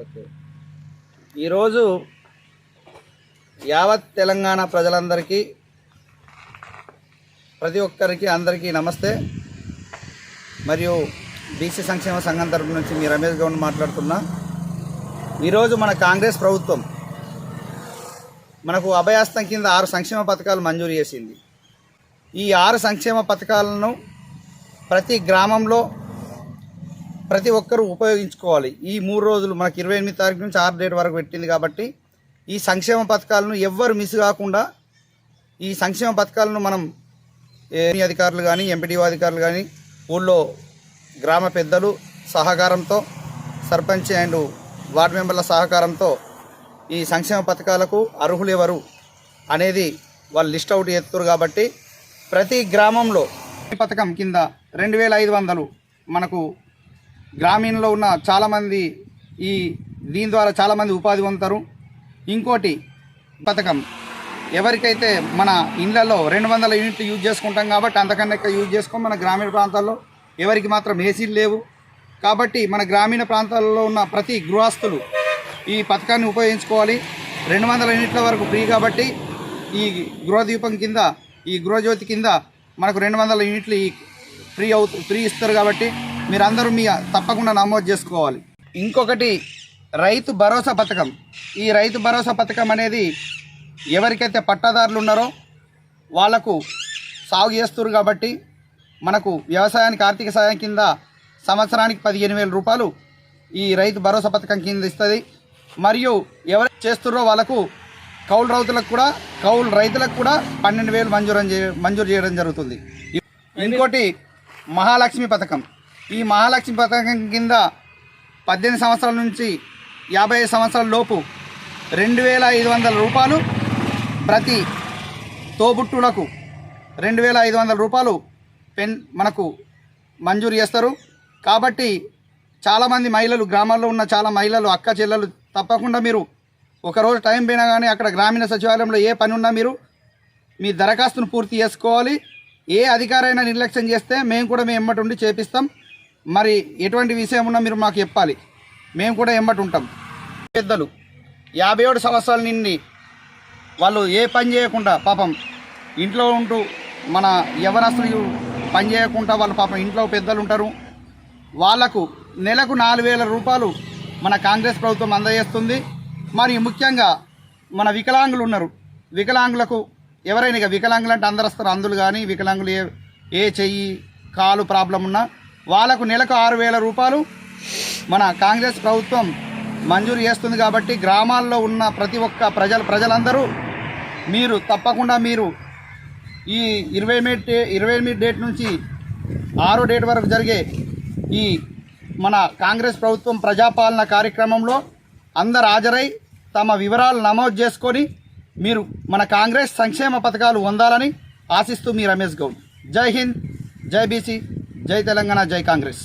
Okay. ఈరోజు యావత్ తెలంగాణ ప్రజలందరికీ ప్రతి ఒక్కరికి అందరికీ నమస్తే. మరియు బీసీ సంక్షేమ సంఘం తరపు నుంచి మీ రమేష్ గౌడ్ మాట్లాడుతున్నా. ఈరోజు మన కాంగ్రెస్ ప్రభుత్వం మనకు అభయాస్తం కింద ఆరు సంక్షేమ పథకాలు మంజూరు చేసింది. ఈ ఆరు సంక్షేమ పథకాలను ప్రతి గ్రామంలో ప్రతి ఒక్కరూ ఉపయోగించుకోవాలి. ఈ మూడు రోజులు మనకి ఇరవై ఎనిమిది తారీఖు నుంచి ఆరు డేట్ వరకు పెట్టింది కాబట్టి ఈ సంక్షేమ పథకాలను ఎవ్వరు మిస్ కాకుండా ఈ సంక్షేమ పథకాలను మనం ఏ అధికారులు కానీ ఎంపీడీఓ అధికారులు కానీ ఊళ్ళో గ్రామ పెద్దలు సహకారంతో సర్పంచ్ అండ్ వార్డు మెంబర్ల సహకారంతో ఈ సంక్షేమ పథకాలకు అర్హులు ఎవరు అనేది వాళ్ళు లిస్ట్ అవుట్ చేస్తారు కాబట్టి ప్రతి గ్రామంలో పథకం కింద రెండు వేల ఐదు వందలు మనకు గ్రామీణంలో ఉన్న చాలామంది ఈ దీని ద్వారా చాలామంది ఉపాధి పొందుతారు. ఇంకోటి పథకం. ఎవరికైతే మన ఇళ్ళలో రెండు వందల యూనిట్లు యూజ్ చేసుకుంటాం కాబట్టి అంతకన్నా ఎక్కువ యూజ్ చేసుకో మన గ్రామీణ ప్రాంతాల్లో. ఎవరికి మాత్రం ఏసీలు లేవు. కాబట్టి మన గ్రామీణ ప్రాంతాల్లో ఉన్న ప్రతి గృహస్థులు ఈ పథకాన్ని ఉపయోగించుకోవాలి. రెండు వందల యూనిట్ల వరకు ఫ్రీ కాబట్టి ఈ గృహదీపం కింద ఈ గృహజ్యోతి కింద మనకు రెండు వందల యూనిట్లు ఈ ఫ్రీ అవుతూ ఫ్రీ ఇస్తారు కాబట్టి మీరందరూ మీ తప్పకుండా నమోదు చేసుకోవాలి. ఇంకొకటి రైతు భరోసా పథకం. ఈ రైతు భరోసా పథకం అనేది ఎవరికైతే పట్టాదారులు ఉన్నారో వాళ్ళకు సాగు చేస్తున్నారు కాబట్టి మనకు వ్యవసాయానికి ఆర్థిక సాయం కింద సంవత్సరానికి పదిహేను వేల రూపాయలు ఈ రైతు భరోసా పథకం కింద ఇస్తుంది. మరియు ఎవరు చేస్తున్నారో వాళ్ళకు కౌలు రైతులకు కూడా కౌలు రైతులకు కూడా పన్నెండు వేలు మంజూరు చే- మంజూరు చేయడం జరుగుతుంది. ఇంకోటి మహాలక్ష్మి పథకం. ఈ మహాలక్ష్మి పథకం కింద పద్దెనిమిది సంవత్సరాల నుంచి యాభై ఐదు సంవత్సరాల లోపు రెండు వేల ఐదు వందల రూపాయలు ప్రతి తోబుట్టులకు రెండు వేల ఐదు వందల రూపాయలు పెన్ మనకు మంజూరు చేస్తారు. కాబట్టి చాలామంది మహిళలు గ్రామాల్లో ఉన్న చాలా మహిళలు అక్క చెల్లెలు తప్పకుండా మీరు ఒకరోజు టైం పోయినా కానీ అక్కడ గ్రామీణ సచివాలయంలో ఏ పని ఉన్నా మీరు మీ దరఖాస్తును పూర్తి చేసుకోవాలి. ఏ అధికారైనా నిర్లక్ష్యం చేస్తే మేము కూడా మేము ఎమ్మటి ఉండి చేపిస్తాం. మరి ఎటువంటి విషయం ఉన్నా మీరు మాకు చెప్పాలి. మేము కూడా ఎంబటి ఉంటాం. పెద్దలు యాభై ఏడు సంవత్సరాల నుండి వాళ్ళు ఏ పని చేయకుండా పాపం ఇంట్లో ఉంటూ మన యవనస్తులు పని చేయకుండా వాళ్ళు పాపం ఇంట్లో పెద్దలు ఉంటారు. వాళ్ళకు నెలకు నాలుగు వేల రూపాయలు మన కాంగ్రెస్ ప్రభుత్వం అందజేస్తుంది. మరి ముఖ్యంగా మన వికలాంగులు ఉన్నారు. వికలాంగులకు ఎవరైనా ఇక వికలాంగులు అంటే అందరు వస్తారు అందులు కానీ వికలాంగులు ఏ ఏ చెయ్యి కాలు ప్రాబ్లం ఉన్నా వాళ్ళకు నెలకు ఆరు వేల రూపాయలు మన కాంగ్రెస్ ప్రభుత్వం మంజూరు చేస్తుంది కాబట్టి గ్రామాల్లో ఉన్న ప్రతి ఒక్క ప్రజలు ప్రజలందరూ మీరు తప్పకుండా మీరు ఈ ఇరవై ఎనిమిది డే- ఇరవై ఎనిమిది డేట్ నుంచి ఆరో డేట్ వరకు జరిగే ఈ మన కాంగ్రెస్ ప్రభుత్వం ప్రజాపాలన కార్యక్రమంలో అందరు హాజరై తమ వివరాలు నమోదు చేసుకొని మీరు మన కాంగ్రెస్ సంక్షేమ పథకాలు పొందాలని ఆశిస్తూ మీ రమేష్ గౌడ్. జై హింద్ జై బీసీ. జై తెలంగాణ జై కాంగ్రెస్.